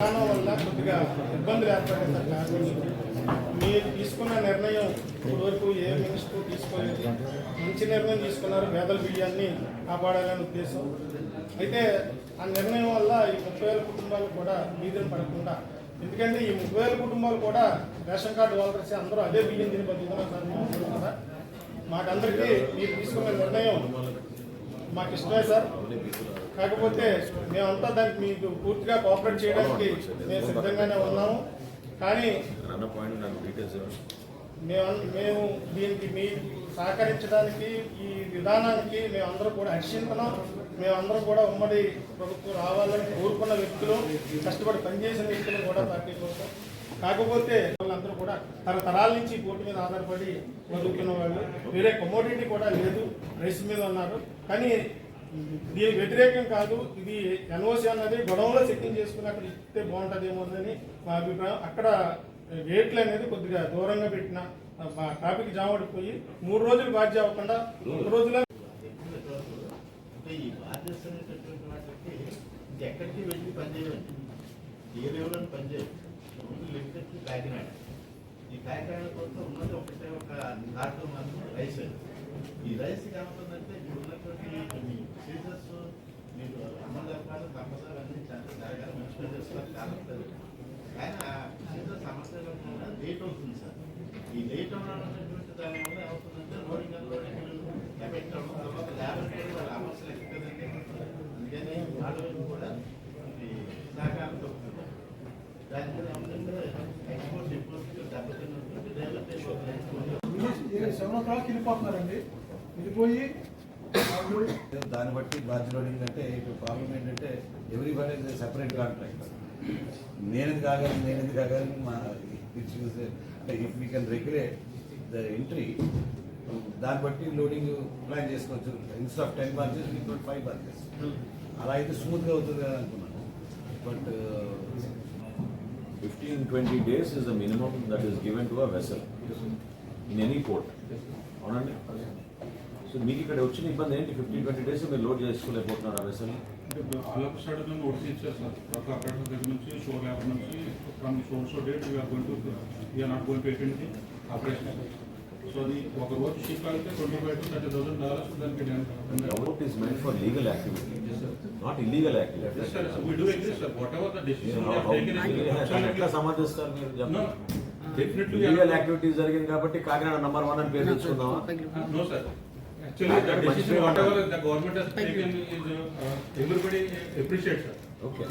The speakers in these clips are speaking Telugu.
విధానం వల్ల కొద్దిగా ఇబ్బందులు ఏర్పడింది మీరు తీసుకున్న నిర్ణయం ఇప్పటివరకు ఏ మినిస్టర్ తీసుకోలేదు. మంచి నిర్ణయం తీసుకున్నారు. పేదల బియ్యాన్ని కాపాడాలనే ఉద్దేశం. అయితే ఆ నిర్ణయం వల్ల ఈ ముప్పై వేల కుటుంబాలు కూడా వీధిన పడకుండా ఎందుకంటే ఈ ముప్పై వేల కుటుంబాలు కూడా రేషన్ కార్డు వాళ్ళకి అందరూ అదే బియ్యం తిని బతుకుతున్నారు సార్ మేము మాకందరికీ మీరు తీసుకున్న నిర్ణయం మాకు ఇష్టమే సార్. కాకపోతే మేమంతా దానికి మీకు పూర్తిగా కోఆపరేట్ చేయడానికి మేము సిద్ధంగానే ఉన్నాము. కానీ మేము మేము దీనికి మీ సహకరించడానికి ఈ విధానానికి మేమందరం కూడా హర్షించున్నాం మేమందరం కూడా ఉమ్మడి ప్రభుత్వం రావాలని కోరుకున్న వ్యక్తులు కష్టపడి పనిచేసిన వ్యక్తులు కూడా పార్టీ కోసం కాకపోతే వాళ్ళందరూ కూడా తరతరాల నుంచి పోటీ మీద ఆధారపడి బతుకుతున్న వాళ్ళు. వేరే కమోడిటీ కూడా లేదు. రైస్ మీద ఉన్నారు. కానీ దీనికి వ్యతిరేకం కాదు. ఇది ఎన్ఓసి అన్నది గొడవలో చెక్కింగ్ చేసుకుని అక్కడ ఇస్తే బాగుంటుందేమో అని మా అభిప్రాయం. అక్కడ గేట్లు అనేది కొద్దిగా దూరంగా పెట్టిన ట్రాఫిక్ జామ్ పడిపోయి మూడు రోజులు బాధ్య అవ్వకుండా రెండు రోజుల ఎక్కడికి వెళ్ళి పనిచేయండి ఏ లెవెల్ పనిచేయండి లిమిటెడ్ కాకినాడ ఈ కాకినాడ కోసం ఉన్నది ఒకటే ఒక కార్టూన్ మాత్రం రైస్ ఈ రైస్ ఏమవుతుందంటే ఇప్పుడు ఉన్నటువంటి కొన్ని సీజన్స్ మీరు అమ్మ జరపాలి తప్పసారి అన్ని చాలా జరగాలి మంచిగా చేసుకోవాలి కాలేదు కానీ ఆ సీజన్ సమస్యలు కూడా లేట్ అవుతుంది సార్ క్లాక్ వెళ్ళిపోతున్నారండి. వెళ్ళిపోయి దాన్ని బట్టి బాధ్యత ఏంటంటే ఇప్పుడు ప్రాబ్లం ఏంటంటే every bud is separate contract నేను కాగాలి నేనేది కాగాలి మా చూసే అంటే if we can regulate the entry దాన్ని బట్టి లోడింగ్ ప్లాన్ చేసుకోవచ్చు. Instead of ten barges we five barges అలా అయితే స్మూత్గా అవుతుంది కదా అనుకున్నాను. But fifteen twenty days is the minimum that is given to a vessel in any port అవునండి? సో మీకు ఇక్కడ వచ్చిన ఇబ్బంది ఏంటి? ఫిఫ్టీన్ ట్వంటీ డేస్ మీరు లోడ్ చేసుకోలేకపోతున్నారు ఆ వెసల్ ఆల్ నుంచి సో ఒక రోజు షిప్ అయితే twenty five to thirty thousand dollars దానికి out is meant for legal activity not illegal activity sir we do agree sir whatever the decision ఎట్లా సమర్థిస్తారు మీరు No. Definitely. లీగల్ యాక్టివిటీస్ జరిగింది కాబట్టి కాకినాడ నంబర్ వన్ అని పేరు తెచ్చుకుందామా? No sir actually the decision whatever the government has taken is everybody appreciate sir okay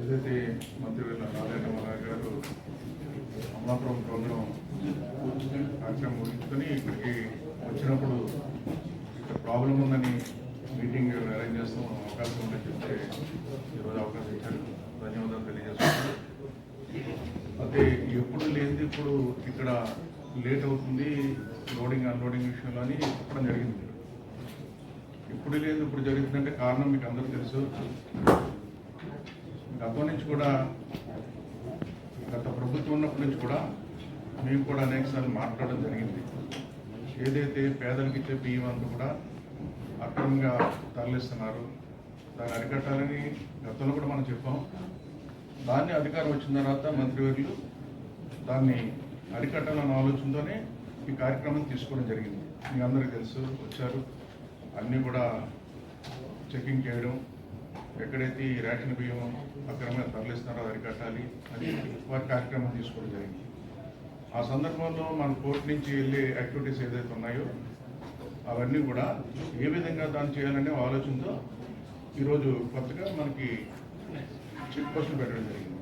ఏదైతే మంత్రివర్ల నారాయణ మహారాజ్ గారు అమలాపురం ప్రోగ్రాం కార్యక్రమం ముగించుకొని ఇక్కడికి వచ్చినప్పుడు ఇక్కడ ప్రాబ్లం ఉందని మీటింగ్ అరేంజ్ చేస్తాం అవకాశం ఉందని చెప్తే ఈరోజు అవకాశం ఇచ్చారు. ధన్యవాదాలు తెలియజేస్తున్నాను. అయితే ఎప్పుడు లేనిది ఇప్పుడు ఇక్కడ లేట్ అవుతుంది లోడింగ్ అన్లోడింగ్ విషయంలో అని చెప్పడం జరిగింది. ఇప్పుడు లేదు ఇప్పుడు జరుగుతుందంటే కారణం మీకు అందరూ తెలుసు. గతం నుంచి కూడా గత ప్రభుత్వం ఉన్నప్పటి నుంచి కూడా మేము కూడా అనేకసార్లు మాట్లాడడం జరిగింది. ఏదైతే పేదలకు ఇచ్చే బియ్యం అంతా కూడా అక్రమంగా తరలిస్తున్నారు దాన్ని అరికట్టాలని గతంలో కూడా మనం చెప్పాం. దాన్ని అధికారం వచ్చిన తర్వాత మంత్రివర్యులు దాన్ని అరికట్టాలన్న ఆలోచనతోనే ఈ కార్యక్రమం తీసుకోవడం జరిగింది. మీ అందరికీ తెలుసు వచ్చారు. అన్నీ కూడా చెకింగ్ చేయడం ఎక్కడైతే ఈ రేషన్ బియ్యం అక్రమంగా తరలిస్తున్నారో అది అరికట్టాలి అని వారి కార్యక్రమం తీసుకోవడం జరిగింది. ఆ సందర్భంలో మన కోర్టు నుంచి వెళ్ళే యాక్టివిటీస్ ఏదైతే ఉన్నాయో అవన్నీ కూడా ఏ విధంగా దాన్ని చేయాలనే ఆలోచనతో ఈరోజు కొత్తగా మనకి చెక్ పోస్టులు పెట్టడం జరిగింది.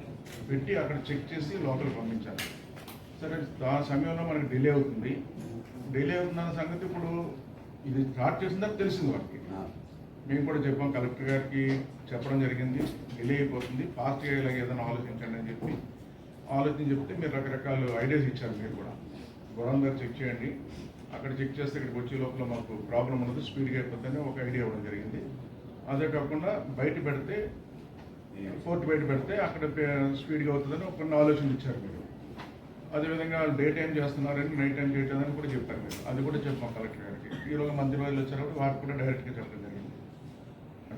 పెట్టి అక్కడ చెక్ చేసి లోపలికి పంపించాలి. సరే ఆ సమయంలో మనకి డిలే అవుతుంది. డిలే అవుతుందన్న సంగతి ఇప్పుడు ఇది స్టార్ట్ చేసిందని తెలిసింది వాటికి మేము కూడా చెప్పాం కలెక్టర్ గారికి చెప్పడం జరిగింది డిలే అయిపోతుంది ఫాస్ట్గా అయ్యేలాగా ఏదైనా ఆలోచించండి అని చెప్పి. ఆలోచన చెప్తే మీరు రకరకాల ఐడియాస్ ఇచ్చారు మీరు కూడా. గొడవ గారు చెక్ చేయండి. అక్కడ చెక్ చేస్తే ఇక్కడికి వచ్చే లోపల మాకు ప్రాబ్లం ఉండదు స్పీడ్గా అయిపోతుందని ఒక ఐడియా ఇవ్వడం జరిగింది. అదే కాకుండా బయట పెడితే ఫోర్త్ బయట పెడితే అక్కడ స్పీడ్గా అవుతుందని ఒక కొన్ని ఆలోచన ఇచ్చారు మీరు. అదేవిధంగా డే టైం చేస్తున్నారని నైట్ టైం చేయట్లేదని కూడా చెప్పారు మీరు. అది కూడా చెప్పాం కలెక్టర్ గారికి. ఈరోజు మంత్రి వాళ్ళు వచ్చారు వారికి కూడా డైరెక్ట్గా చెప్పండి.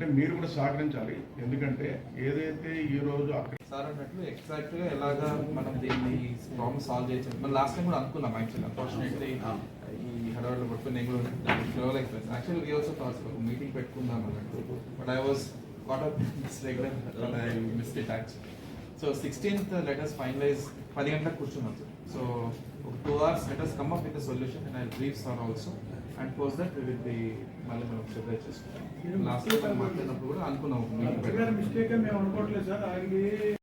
అంటే మీరు కూడా సహకరించాలి. ఎందుకంటే ఏదైతే ఈ రోజు అక్కడ సార్ అన్నట్లు ఎగ్జాక్ట్గా ఎలాగా మనం దీన్ని ప్రాబ్లమ్ సాల్వ్ చేయొచ్చు. మనం లాస్ట్ టైం కూడా అనుకున్నాం యాక్చువల్లీ అన్ఫార్చునేట్లీ ఈ హడావిడిలో పట్టుకుని నేను కూడా యాక్చువల్లీ వీ ఆల్సో థాట్స్ ఒక మీటింగ్ పెట్టుకుందాం అన్నట్టు. But I was caught up but I miss it actually so sixteenth letters finalise పది గంటలకు కూర్చున్నాం. సో ఒక two hours letters come up with solution and I brief sir also and post that will be మళ్ళీ మనం ప్రిపేర్ చేసుకుంటాం. లాస్ట్ టైం మాట్లాడినప్పుడు కూడా అనుకున్నాం. మిస్టేక్ మేము అనుకోవట్లేదు సార్.